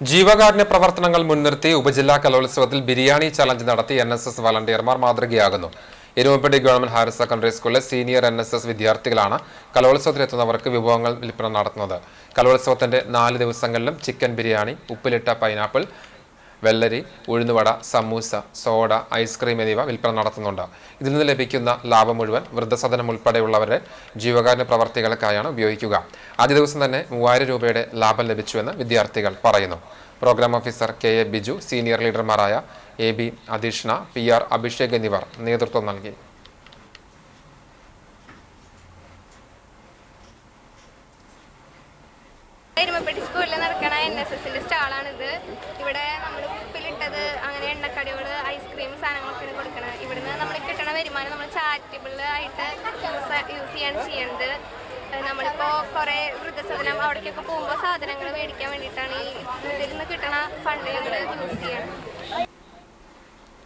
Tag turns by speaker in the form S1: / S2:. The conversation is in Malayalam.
S1: ജീവകാരുണ്യ പ്രവർത്തനങ്ങൾ മുൻനിർത്തി ഉപജില്ലാ കലോത്സവത്തിൽ ബിരിയാണി ചലഞ്ച് നടത്തി എൻ എസ് എസ് വളണ്ടിയർമാർ മാതൃകയാകുന്നു. എരുമപ്പെട്ടി ഗവൺമെന്റ് ഹയർ സെക്കൻഡറി സ്കൂളിലെ സീനിയർ എൻ എസ് എസ് വിദ്യാർത്ഥികളാണ് കലോത്സവത്തിലെത്തുന്നവർക്ക് വിഭവങ്ങൾ വിൽപ്പന നടത്തുന്നത്. കലോത്സവത്തിന്റെ നാല് ദിവസങ്ങളിലും ചിക്കൻ ബിരിയാണി ഉപ്പിലിട്ട പൈനാപ്പിൾ വെള്ളരി ഉഴുന്നുവട സമൂസ സോഡ ഐസ്ക്രീം എന്നിവ വിൽപ്പന നടത്തുന്നുണ്ട്. ഇതിൽ നിന്ന് ലഭിക്കുന്ന ലാഭം മുഴുവൻ വൃദ്ധസദനം ഉൾപ്പെടെയുള്ളവരുടെ ജീവകാരുണ്യ പ്രവർത്തികൾക്കായാണ് ഉപയോഗിക്കുക. ആദ്യ ദിവസം തന്നെ മൂവായിരം രൂപയുടെ ലാഭം ലഭിച്ചുവെന്ന് വിദ്യാർത്ഥികൾ പറയുന്നു. Programme officer K A Biju senior ലീഡർമാരായ A B Adheeshna P R Abhishek എന്നിവർ നേതൃത്വം നൽകി.
S2: സ്കൂളിൽ നടക്കണ എൻ എസ് എസിന്റെ സ്റ്റാളാണിത്. ഐസ്ക്രീം സാധനങ്ങളൊക്കെയാണ് കൊടുക്കുന്നത് ഇവിടുന്ന് നമ്മൾ കിട്ടണ വരുമാനം നമ്മൾ ചാരിറ്റബിൾ ആയിട്ട് യൂസ് ചെയ്യാണ് ചെയ്യേണ്ടത് നമ്മളിപ്പോൾ കുറേ വൃദ്ധസദനം അവിടേക്കൊക്കെ പോകുമ്പോൾ സാധനങ്ങൾ മേടിക്കാൻ വേണ്ടിയിട്ടാണ് ഈ ഇതിൽ നിന്ന് കിട്ടണ ഫണ്ടുകൾ യൂസ്